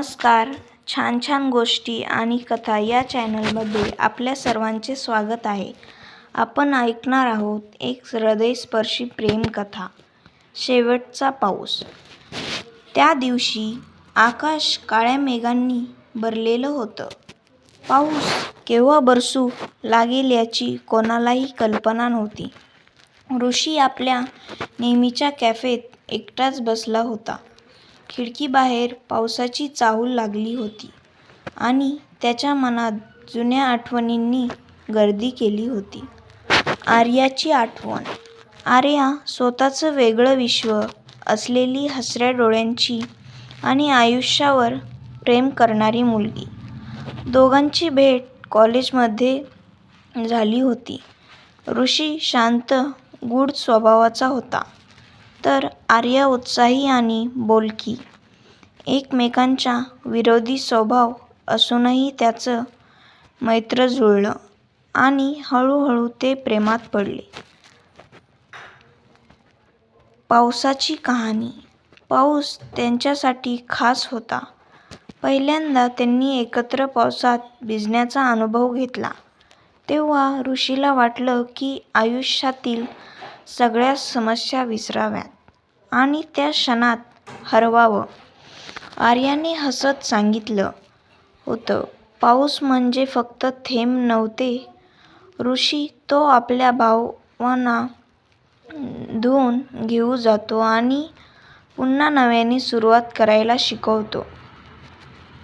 नमस्कार. छान छान गोष्टी आणि कथा या चॅनलमध्ये आपल्या सर्वांचे स्वागत आहे. आपण ऐकणार आहोत एक हृदयस्पर्शी प्रेमकथा शेवटचा पाऊस. त्या दिवशी आकाश काळ्या मेघांनी भरलेलं होतं. पाऊस केव्हा बरसू लागेल याची कोणालाही कल्पना नव्हती. ऋषी आपल्या नेहमीच्या कॅफेत एकटाच बसला होता. खिडकीबाहेर पावसाची चाहूल लागली होती आणि त्याच्या मनात जुन्या आठवणींनी गर्दी केली होती. आर्याची आठवण. आर्या स्वतःचं वेगळं विश्व असलेली हसऱ्या डोळ्यांची आणि आयुष्यावर प्रेम करणारी मुलगी. दोघांची भेट कॉलेजमध्ये झाली होती. ऋषी शांत गूढ स्वभावाचा होता. तर आर्या उत्साही आणि बोलकी. एकमेकांच्या विरोधी स्वभाव असूनही त्यांचं मैत्र जुळलं आणि हळूहळू ते प्रेमात पडले. पावसाची कहाणी. पाऊस त्यांच्यासाठी खास होता. पहिल्यांदा त्यांनी एकत्र पावसात भिजण्याचा अनुभव घेतला. तेव्हा ऋषीला वाटलं की आयुष्यातील सगळ्या समस्या विसराव्यात. आणि त्या क्षणात हरवावं. आर्याने हसत सांगितलं होतं पाऊस म्हणजे फक्त थेंब नव्हते. ऋषी तो आपल्या भावना धुवून घेऊन जातो आणि पुन्हा नव्याने सुरुवात करायला शिकवतो.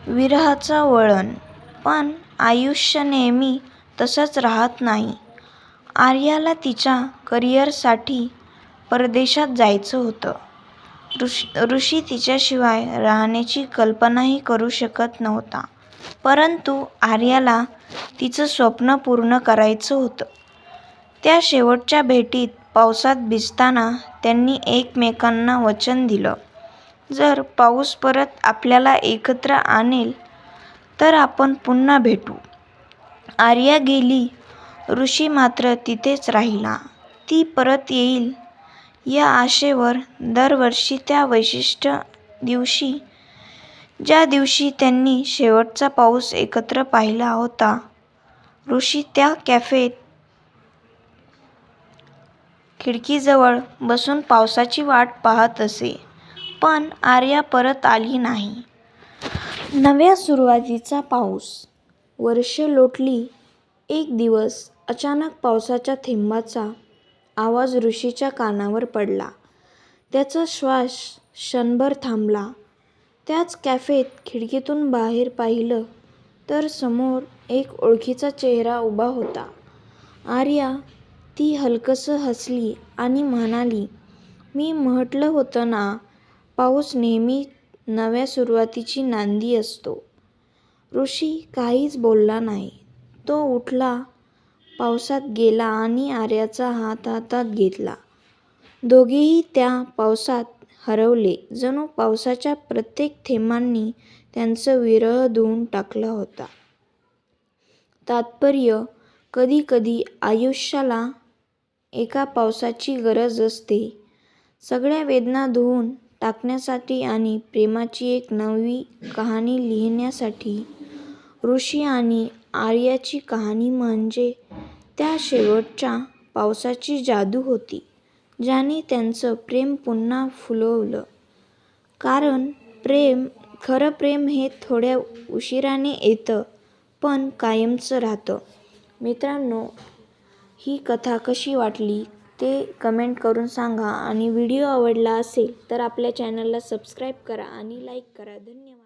विरहाचं वळण. पण आयुष्य नेहमी तसंच राहत नाही. आर्याला तिच्या करिअरसाठी परदेशात जायचं होतं. ऋषी तिच्याशिवाय राहण्याची कल्पनाही करू शकत नव्हता. परंतु आर्याला तिचं स्वप्न पूर्ण करायचं होतं. त्या शेवटच्या भेटीत पावसात भिजताना त्यांनी एकमेकांना वचन दिलं. जर पाऊस परत आपल्याला एकत्र आणेल तर आपण पुन्हा भेटू. आर्या गेली ऋषी मात्र तिथेच राहिला. ती परत येईल या आशेवर दरवर्षी त्या विशिष्ट दिवशी ज्या दिवशी त्यांनी शेवटचा पाऊस एकत्र पाहिला होता ऋषी त्या कॅफेत खिडकीजवळ बसून पावसाची वाट पाहत असे. पण आर्या परत आली नाही. नव्या सुरुवातीचा पाऊस. वर्षे लोटली. एक दिवस अचानक पावसाच्या थेंबांचा आवाज ऋषीच्या कानावर पडला. त्याचा श्वास क्षणभर थांबला. त्याच कॅफेत खिडकीतून बाहेर पाहिलं तर समोर एक ओळखीचा चेहरा उभा होता. आर्या ती हलकसं हसली आणि म्हणाली मी म्हटलं होतं ना पाऊस नेहमी नव्या सुरुवातीची नांदी असतो. ऋषी काहीच बोलला नाही. तो उठला पावसात गेला आणि आर्याचा हात हातात घेतला. दोघेही त्या पावसात हरवले. जणू पावसाच्या प्रत्येक थेंबांनी त्यांचा विरह धुवून टाकला होता. तात्पर्य कधी कधी आयुष्याला एका पावसाची गरज असते. सगळ्या वेदना धुवून टाकण्यासाठी आणि प्रेमाची एक नवी कहाणी लिहिण्यासाठी ऋषी आणि आर्याची कहाणी म्हणजे त्या शेवटच्या पावसाची जादू होती ज्याने त्यांचं प्रेम पुन्हा फुलवलं. कारण प्रेम खरं प्रेम हे थोड्या उशिराने येतं पण कायमचं राहतं. मित्रांनो ही कथा कशी वाटली ते कमेंट करून सांगा. आणि व्हिडिओ आवडला असेल तर आपल्या चॅनलला सबस्क्राईब करा आणि लाईक करा. धन्यवाद.